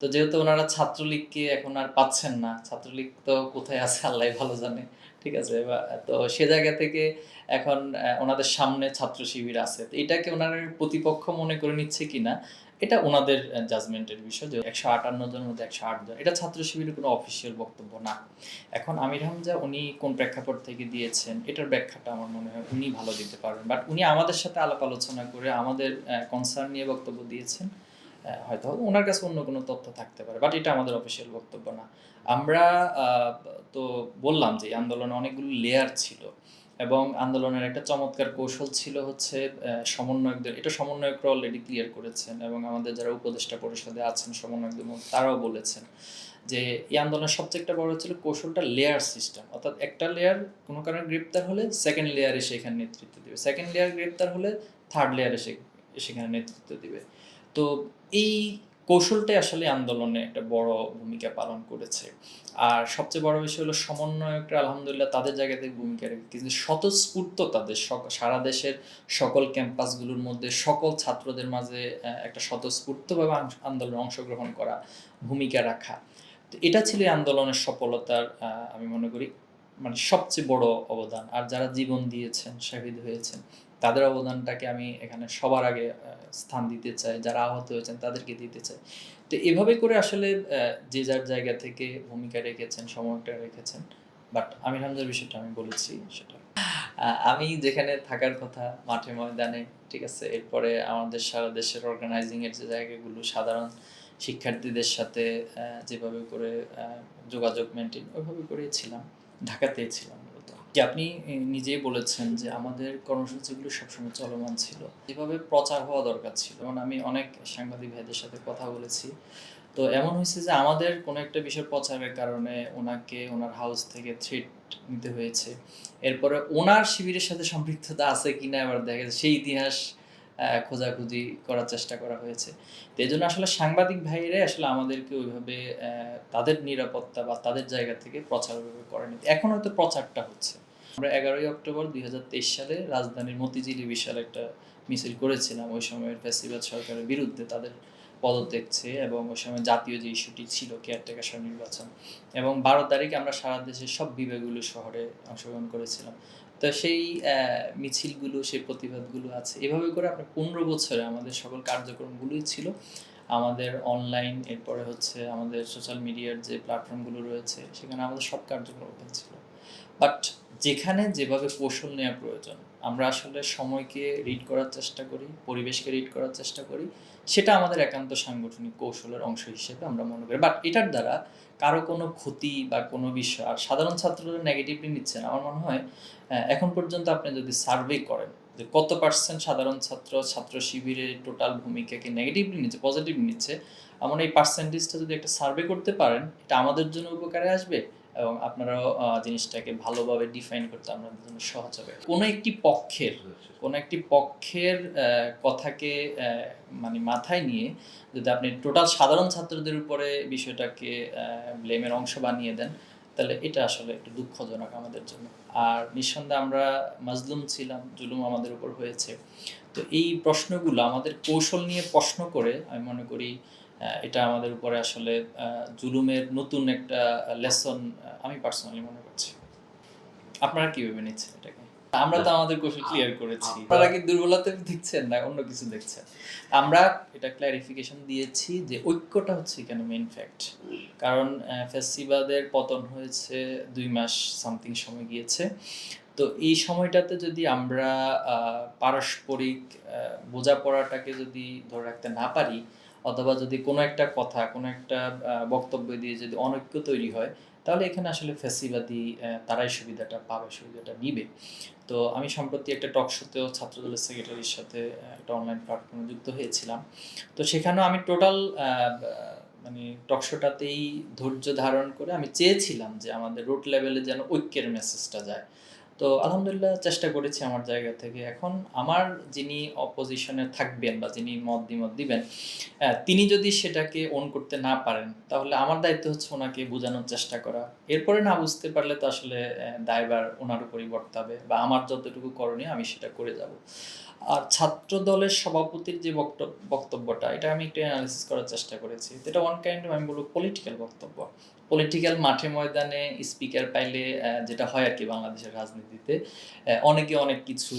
তো যেহেতু ওনারা ছাত্রলীগকে এখন আর পাচ্ছেন না, ছাত্রলীগ তো কোথায় আছে আল্লাহ ভালো জানে, ঠিক আছে? তো সে জায়গা থেকে এখন ওনাদের সামনে ছাত্র শিবির আছে। এটাকে ওনারা প্রতিপক্ষ মনে করে নিচ্ছে কিনা এটা ওনাদের জাজমেন্টের বিষয়। যে একশো আটান্ন জনের মধ্যে একশো আট জন, এটা ছাত্র শিবিরের কোনো অফিসিয়াল বক্তব্য না। এখন আমির হামজা উনি কোন প্রেক্ষাপট থেকে দিয়েছেন, এটার ব্যাখ্যাটা আমার মনে হয় উনি ভালো দিতে পারবেন। বাট উনি আমাদের সাথে আলাপ আলোচনা করে আমাদের কনসার্ন নিয়ে বক্তব্য দিয়েছেন। হয়তো ওনার কাছে অন্য কোনো তথ্য থাকতে পারে, বাট এটা আমাদের অফিসিয়াল বক্তব্য না। আমরা তো বললাম যে আন্দোলনে অনেকগুলো লেয়ার ছিল এবং আন্দোলনের একটা চমৎকার কৌশল ছিল হচ্ছে সমন্বয়কদের, এটা সমন্বয়করা অলরেডি ক্লিয়ার করেছেন এবং আমাদের যারা উপদেষ্টা পরিষদে আছেন, সমন্বয়কদের মধ্যে তারাও বলেছেন যে এই আন্দোলনের সবচেয়ে একটা বড় ছিল কৌশলটা লেয়ার সিস্টেম অর্থাৎ একটা লেয়ার কোনো কারণে গ্রেপ্তার হলে সেকেন্ড লেয়ার এসে এখানে নেতৃত্ব দিবে। সেকেন্ড লেয়ার গ্রেপ্তার হলে থার্ড লেয়ার সেখানে নেতৃত্ব দিবে। তো এই কৌশলটাই আসলে আন্দোলনে একটা বড় ভূমিকা পালন করেছে। আর সবচেয়ে বড় বিষয় হলো সমন্বয়করা আলহামদুলিল্লাহ তাদের জায়গা থেকে ভূমিকা রেখে কিন্তু স্বতঃস্ফূর্ত তাদের সারা দেশের সকল ক্যাম্পাসগুলোর মধ্যে সকল ছাত্রদের মাঝে একটা স্বতঃস্ফূর্তভাবে আন্দোলনে অংশগ্রহণ করা ভূমিকা রাখা। তো এটা ছিল আন্দোলনের সফলতার আমি মনে করি মানে সবচেয়ে বড় অবদান। আর যারা জীবন দিয়েছেন, শহীদ হয়েছেন তাদের অবদানটাকে আমি এখানে সবার আগে স্থান দিতে চাই, যারা আহত হয়েছেন তাদেরকে দিতে চাই। তো এভাবে করে আসলে যে যার জায়গা থেকে ভূমিকা রেখেছেন, সময়টা রেখেছেন বাট আমির হামজার বিষয়টা আমি বলেছি সেটা। আমি যেখানে থাকার কথা, মাঠে ময়দানে, ঠিক আছে, এরপরে আমাদের সারা দেশের অর্গানাইজিং এর যে জায়গাগুলো, সাধারণ শিক্ষার্থীদের সাথে যেভাবে করে যোগাযোগ মেনটেন ওইভাবে করেই ছিলাম, ঢাকাতেই ছিলাম। যে আপনি নিজেই বলেছেন যে আমাদের কর্মসূচিগুলো সবসময় চলমান ছিল। যেভাবে প্রচার হওয়া দরকার ছিল। যেমন আমি অনেক সাংবাদিক ভাইদের সাথে কথা বলেছি। তো এমন হয়েছে যে আমাদের কোনো একটা বিষয় প্রচারের কারণে ওনাকে, ওনার হাউস থেকে থ্রেট নিতে হয়েছে। এরপরে ওনার শিবিরের সাথে সম্পৃক্ততা আছে কিনা এবার দেখা যাচ্ছে, সেই ইতিহাস খোঁজাখুঁজি করার চেষ্টা করা হয়েছে। তো এই জন্য আসলে সাংবাদিক ভাইরাই আসলে আমাদেরকে ওইভাবে তাদের নিরাপত্তা বা তাদের জায়গা থেকে প্রচার ওইভাবে করেনি। এখন হয়তো প্রচারটা হচ্ছে। আমরা এগারোই অক্টোবর দুই হাজার তেইশ সালে রাজধানীর মতিঝিলি বিশাল একটা মিছিল করেছিলাম। ওই সময়ের ফ্যাসিবাদ সরকারের বিরুদ্ধে তাদের পদত্যাগ চেয়ে এবং ওই সময় জাতীয় যে ইস্যুটি ছিল কেয়ারটেকার নির্বাচন। এবং বারো তারিখে আমরা সারা দেশের সব বিভাগগুলো শহরে অংশগ্রহণ করেছিলাম। তো সেই মিছিলগুলো, সেই প্রতিবাদগুলো আছে। এভাবে করে আপনার পনেরো বছরে আমাদের সকল কার্যক্রমগুলোই ছিল। আমাদের অনলাইন এরপরে হচ্ছে আমাদের সোশ্যাল মিডিয়ার যে প্ল্যাটফর্মগুলো রয়েছে, সেখানে আমাদের সব কার্যক্রম ছিল। বাট যেখানে যেভাবে কৌশল নেওয়া প্রয়োজন, আমরা আসলে সময়কে রিড করার চেষ্টা করি, পরিবেশকে রিড করার চেষ্টা করি, সেটা আমাদের একান্ত সাংগঠনিক কৌশলের অংশ হিসেবে আমরা মনে করি। বাট এটার দ্বারা কারও কোনো ক্ষতি বা কোনো বিষয়, আর সাধারণ ছাত্ররা নেগেটিভলি নিচ্ছেন আমার মনে হয় এখন পর্যন্ত আপনি যদি সার্ভে করেন, যে কত পার্সেন্ট সাধারণ ছাত্র ছাত্র শিবিরের টোটাল ভূমিকাকে নেগেটিভলি নিচ্ছে পজিটিভলি নিচ্ছে আমার এই পার্সেন্টেজটা যদি একটা সার্ভে করতে পারেন, এটা আমাদের জন্য উপকারে আসবে? এবং আপনারাও জিনিসটাকে ভালোভাবে ডিফাইন করতে আপনাদের জন্য সহজ হবে। কোনো একটি পক্ষের, কোনো একটি পক্ষের কথাকে মানে মাথায় নিয়ে যদি আপনি টোটাল সাধারণ ছাত্রদের উপরে বিষয়টাকে ব্লেমের অংশ বানিয়ে দেন, তাহলে এটা আসলে একটু দুঃখজনক আমাদের জন্য। আর নিঃসন্দেহে আমরা মাজলুম ছিলাম, জুলুম আমাদের উপর হয়েছে। তো এই প্রশ্নগুলো আমাদের কৌশল নিয়ে প্রশ্ন করে আমি মনে করি এটা আমাদের উপরে আসলে জুলুমের নতুন একটা লেসন আমি পার্সোনালি মনে করছি। আপনারা কীভাবে নিচ্ছেন এটাকে? আমরা তো আমাদের কৌশল ক্লিয়ার করেছি। আপনারা কি দুর্বলতা দেখছেন না অন্য কিছু দেখছেন? আমরা এটা ক্ল্যারিফিকেশন দিয়েছি যে ঐক্যটা হচ্ছে এখানে মেইন ফ্যাক্ট কারণ আহ, ফ্যাসিবাদের পতন হয়েছে দুই মাস সামথিং সময় গিয়েছে। তো এই সময়টাতে যদি আমরা আহ, পারস্পরিক বোঝাপড়াটাকে যদি ধরে রাখতে না পারি অথবা যদি কোনো একটা কথা, কোনো একটা বক্তব্য দিয়ে যদি অনৈক্য তৈরি হয়, তাহলে এখানে আসলে ফ্যাসিবাদী তারাই সুবিধাটা পাবে, সুবিধাটা নিবে। তো আমি সম্প্রতি একটা টক শোতেও ছাত্রদলের সেক্রেটারির সাথে একটা অনলাইন প্ল্যাটফর্মে যুক্ত হয়েছিলাম। তো সেখানেও আমি টোটাল মানে টক শোটাতেই ধৈর্য ধারণ করে আমি চেয়েছিলাম যে আমাদের রুট লেভেলে যেন ঐক্যের মেসেজটা যায়। তো আলহামদুলিল্লাহ চেষ্টা করেছি আমার জায়গা থেকে। এখন আমার যিনি অপোজিশনে থাকবেন বা যিনি মত দ্বিমত দিবেন তিনি যদি সেটাকে অন করতে না পারেন তাহলে আমার দায়িত্ব হচ্ছে ওনাকে বোঝানোর চেষ্টা করা। এরপরে না বুঝতে পারলে তো আসলে আহ, দায়ভার ওনার উপরই বর্তাবে বা আমার যতটুকু করণীয় আমি সেটা করে যাব। আর ছাত্র দলের সভাপতির যে বক্তব্য বক্তব্যটা এটা আমি একটু অ্যানালিসিস করার চেষ্টা করেছি। এটা ওয়ান কাইন্ড আমি বলব পলিটিক্যাল বক্তব্য। পলিটিক্যাল মাঠে ময়দানে স্পিকার পাইলে যেটা হয় আর কি বাংলাদেশের রাজনীতিতে অনেকে অনেক কিছু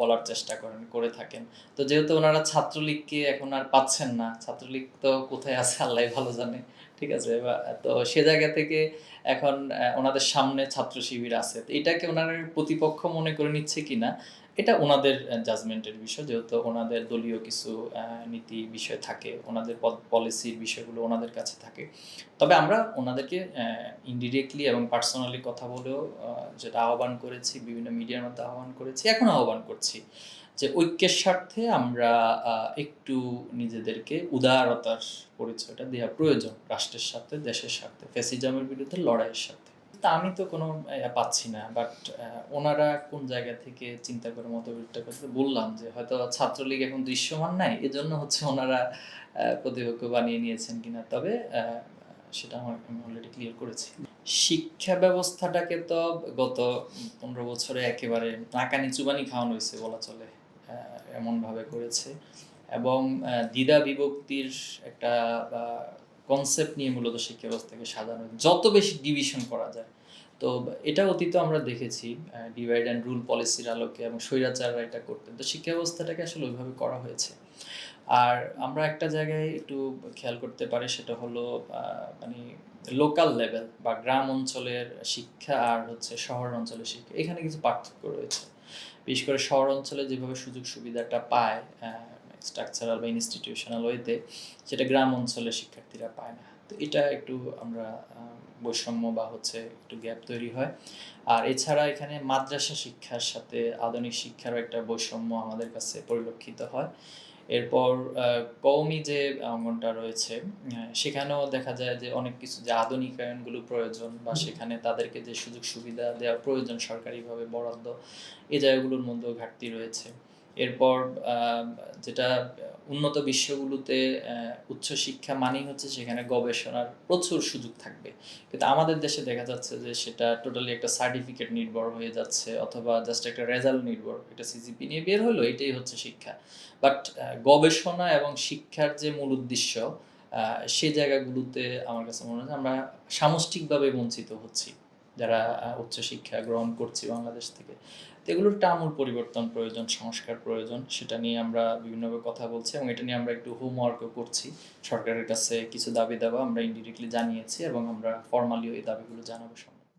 বলার চেষ্টা করেন, করে থাকেন। তো যেহেতু ওনারা ছাত্রলীগকে এখন আর পাচ্ছেন না, ছাত্রলীগ তো কোথায় আছে আল্লাহ ভালো জানে। ঠিক আছে? তো সে জায়গা থেকে এখন ওনাদের সামনে ছাত্র শিবির আছে। তো এটাকে ওনারা প্রতিপক্ষ মনে করে নিচ্ছে কিনা, এটা ওনাদের জাজমেন্টের বিষয়। যেহেতু ওনাদের দলীয় কিছু নীতি বিষয় থাকে, ওনাদের পলিসির বিষয়গুলো ওনাদের কাছে থাকে। তবে আমরা ওনাদেরকে ইনডিরেক্টলি এবং পার্সোনালি কথা বলেও যেটা আহ্বান করেছি, বিভিন্ন মিডিয়ার মধ্যে আহ্বান করেছি, এখন আহ্বান করছি। যে ঐক্যের স্বার্থে আমরা একটু নিজেদেরকে উদারতার পরিচয়টা দেওয়া প্রয়োজন রাষ্ট্রের সাথে দেশের সাথে ফ্যাসিজমের বিরুদ্ধে, লড়াইয়ের সাথে তা আমি তো কোনো পাচ্ছি না বাট ওনারা কোন জায়গা থেকে চিন্তা করে মতবিরটা করতে বললাম যে হয়তো ছাত্রলীগ এখন দৃশ্যমান নাই, এজন্য হচ্ছে ওনারা প্রতিপক্ষ বানিয়ে নিয়েছেন কিনা, তবে সেটা আমার, আমি অলরেডি ক্লিয়ার করেছি। শিক্ষা ব্যবস্থাটাকে তো গত পনেরো বছরে একেবারে নাকানি চুবানি খাওয়ানো হয়েছে বলা চলে। এমনভাবে করেছে। এবং দ্বিধা বিভক্তির একটা কনসেপ্ট নিয়ে মূলত শিক্ষা ব্যবস্থাকে সাজানো যত বেশি ডিভিশন করা যায়। তো এটা অতীত আমরা দেখেছি ডিভাইড অ্যান্ড রুল পলিসির আলোকে এবং স্বৈরাচাররা এটা করতেন। তো শিক্ষা ব্যবস্থাটাকে আসলে ওইভাবে করা হয়েছে। আর আমরা একটা জায়গায় একটু খেয়াল করতে পারি, সেটা হলো মানে লোকাল লেভেল বা গ্রাম অঞ্চলের শিক্ষা আর হচ্ছে শহর অঞ্চলের শিক্ষা। এখানে কিছু পার্থক্য রয়েছে। বিশেষ করে শহর অঞ্চলে যেভাবে সুযোগ সুবিধাটা পায় স্ট্রাকচারাল বা ইনস্টিটিউশনাল ওয়েতে, সেটা গ্রাম অঞ্চলের শিক্ষার্থীরা পায় না। তো এটা একটু আমরা বৈষম্য বা হচ্ছে একটু গ্যাপ তৈরি হয়। আর এছাড়া এখানে মাদ্রাসা শিক্ষার সাথে আধুনিক শিক্ষারও একটা বৈষম্য আমাদের কাছে পরিলক্ষিত হয়। এরপর কওমি যে অঙ্গনটা রয়েছে সেখানেও দেখা যায় যে অনেক কিছু যে আধুনিকায়নগুলো প্রয়োজন বা সেখানে তাদেরকে যে সুযোগ সুবিধা দেওয়া প্রয়োজন সরকারিভাবে বরাদ্দ এই জায়গাগুলোর মধ্যেও ঘাটতি রয়েছে। এরপর যেটা উন্নত বিশ্বগুলোতে উচ্চশিক্ষা মানেই হচ্ছে সেখানে গবেষণার প্রচুর সুযোগ থাকবে। কিন্তু আমাদের দেশে দেখা যাচ্ছে যে সেটা টোটালি একটা সার্টিফিকেট নির্ভর হয়ে যাচ্ছে অথবা জাস্ট একটা রেজাল্ট নির্ভর এটা সিজিপি নিয়ে বের হলো, এটাই হচ্ছে শিক্ষা। বাট গবেষণা এবং শিক্ষার যে মূল উদ্দেশ্য সেই জায়গাগুলোতে আমার কাছে মনে হয় আমরা সামষ্টিকভাবে বঞ্চিত হচ্ছি। যারা উচ্চ উচ্চশিক্ষা গ্রহণ করছি বাংলাদেশ থেকে এগুলোর টামুল পরিবর্তন প্রয়োজন, সংস্কার প্রয়োজন, সেটা নিয়ে আমরা বিভিন্নভাবে কথা বলছি এবং এটা নিয়ে আমরা একটু হোমওয়ার্কও করছি সরকারের কাছে কিছু দাবি দেওয়া আমরা ইনডিরেক্টলি জানিয়েছি এবং আমরা ফর্মালিও এই দাবিগুলো জানাব।